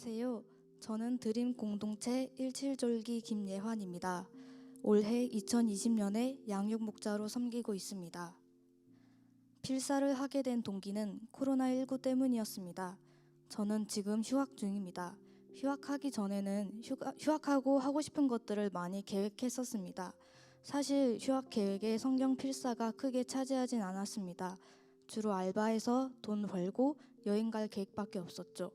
안녕하세요. 저는 드림 공동체 17졸기 김예환입니다. 올해 2020년에 양육 목자로 섬기고 있습니다. 필사를 하게 된 동기는 코로나19 때문이었습니다. 저는 지금 휴학 중입니다. 휴학하기 전에는 휴가, 휴학하고 하고 싶은 것들을 많이 계획했었습니다. 사실 휴학 계획에 성경 필사가 크게 차지하진 않았습니다. 주로 알바해서 돈 벌고 여행 갈 계획밖에 없었죠.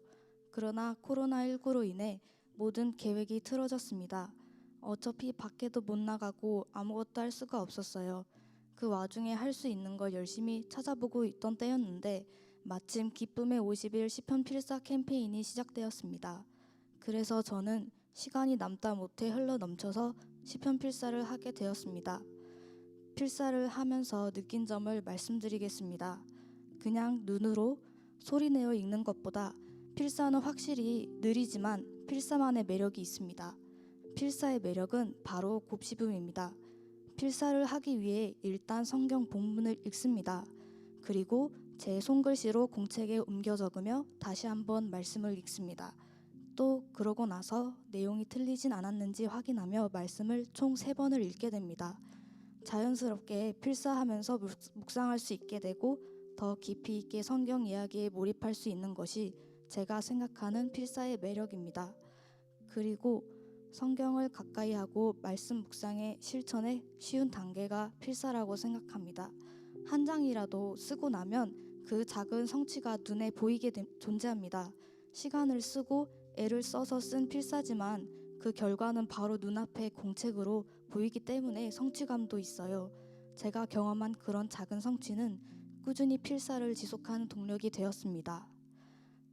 그러나 코로나19로 인해 모든 계획이 틀어졌습니다. 어차피 밖에도 못 나가고 아무것도 할 수가 없었어요. 그 와중에 할 수 있는 걸 열심히 찾아보고 있던 때였는데 마침 기쁨의 50일 시편 필사 캠페인이 시작되었습니다. 그래서 저는 시간이 남다 못해 흘러 넘쳐서 시편 필사를 하게 되었습니다. 필사를 하면서 느낀 점을 말씀드리겠습니다. 그냥 눈으로 소리 내어 읽는 것보다 필사는 확실히 느리지만 필사만의 매력이 있습니다. 필사의 매력은 바로 곱씹음입니다. 필사를 하기 위해 일단 성경 본문을 읽습니다. 그리고 제 손글씨로 공책에 옮겨 적으며 다시 한번 말씀을 읽습니다. 또 그러고 나서 내용이 틀리진 않았는지 확인하며 말씀을 총 세 번을 읽게 됩니다. 자연스럽게 필사하면서 묵- 묵상할 수 있게 되고 더 깊이 있게 성경 이야기에 몰입할 수 있는 것이 제가 생각하는 필사의 매력입니다. 그리고 성경을 가까이 하고 말씀 묵상의 실천에 쉬운 단계가 필사라고 생각합니다. 한 장이라도 쓰고 나면 그 작은 성취가 눈에 보이게 됨- 존재합니다. 시간을 쓰고 애를 써서 쓴 필사지만 그 결과는 바로 눈앞에 공책으로 보이기 때문에 성취감도 있어요. 제가 경험한 그런 작은 성취는 꾸준히 필사를 지속하는 동력이 되었습니다.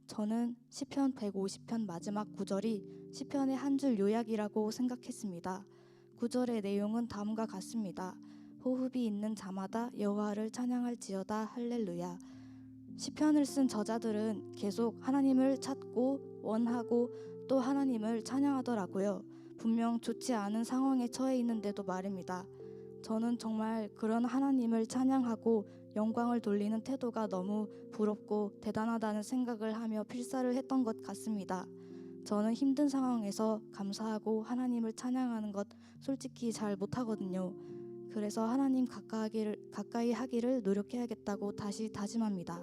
저는 시편 150편 마지막 구절이 시편의 한 줄 요약이라고 생각했습니다. 구절의 내용은 다음과 같습니다. 호흡이 있는 자마다 여호와를 찬양할지어다 할렐루야. 시편을 쓴 저자들은 계속 하나님을 찾고 원하고 또 하나님을 찬양하더라고요. 분명 좋지 않은 상황에 처해 있는데도 말입니다. 저는 정말 그런 하나님을 찬양하고 영광을 돌리는 태도가 너무 부럽고 대단하다는 생각을 하며 필사를 했던 것 같습니다. 저는 힘든 상황에서 감사하고 하나님을 찬양하는 것 솔직히 잘 못하거든요. 그래서 하나님 가까이를, 가까이 하기를 노력해야겠다고 다시 다짐합니다.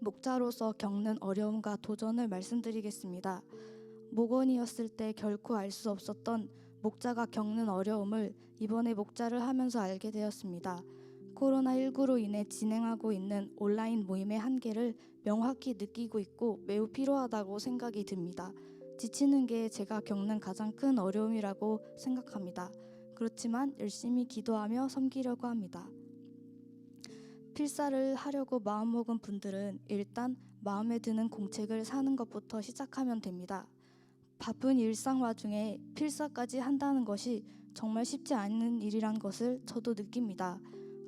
목자로서 겪는 어려움과 도전을 말씀드리겠습니다. 목원이었을 때 결코 알 수 없었던 목자가 겪는 어려움을 이번에 목자를 하면서 알게 되었습니다. 코로나19로 인해 진행하고 있는 온라인 모임의 한계를 명확히 느끼고 있고 매우 필요하다고 생각이 듭니다. 지치는 게 제가 겪는 가장 큰 어려움이라고 생각합니다. 그렇지만 열심히 기도하며 섬기려고 합니다. 필사를 하려고 마음먹은 분들은 일단 마음에 드는 공책을 사는 것부터 시작하면 됩니다. 바쁜 일상 와중에 필사까지 한다는 것이 정말 쉽지 않은 일이란 것을 저도 느낍니다.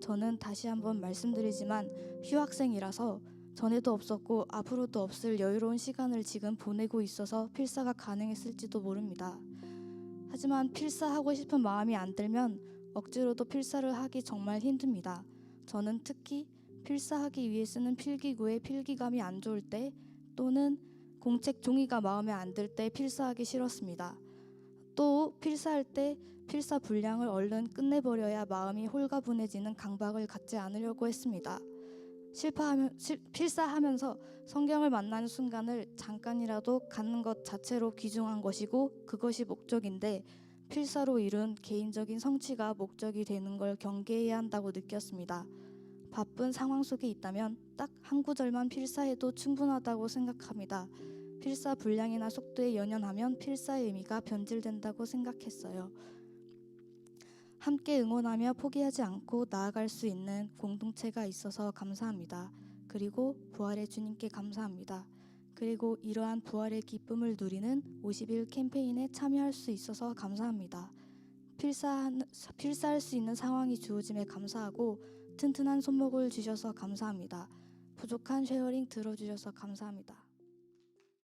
저는 다시 한번 말씀드리지만 휴학생이라서 전에도 없었고 앞으로도 없을 여유로운 시간을 지금 보내고 있어서 필사가 가능했을지도 모릅니다. 하지만 필사하고 싶은 마음이 안 들면 억지로도 필사를 하기 정말 힘듭니다. 저는 특히 필사하기 위해 쓰는 필기구에 필기감이 안 좋을 때 또는 공책 종이가 마음에 안 들 때 필사하기 싫었습니다. 또 필사할 때 필사 분량을 얼른 끝내버려야 마음이 홀가분해지는 강박을 갖지 않으려고 했습니다. 실파하면, 실, 필사하면서 성경을 만나는 순간을 잠깐이라도 갖는 것 자체로 귀중한 것이고 그것이 목적인데 필사로 이룬 개인적인 성취가 목적이 되는 걸 경계해야 한다고 느꼈습니다. 바쁜 상황 속에 있다면 딱 한 구절만 필사해도 충분하다고 생각합니다. 필사 분량이나 속도에 연연하면 필사의 의미가 변질된다고 생각했어요. 함께 응원하며 포기하지 않고 나아갈 수 있는 공동체가 있어서 감사합니다. 그리고 부활의 주님께 감사합니다. 그리고 이러한 부활의 기쁨을 누리는 50일 캠페인에 참여할 수 있어서 감사합니다. 필사, 필사할 수 있는 상황이 주어짐에 감사하고 튼튼한 손목을 주셔서 감사합니다. 부족한 쉐어링 들어주셔서 감사합니다.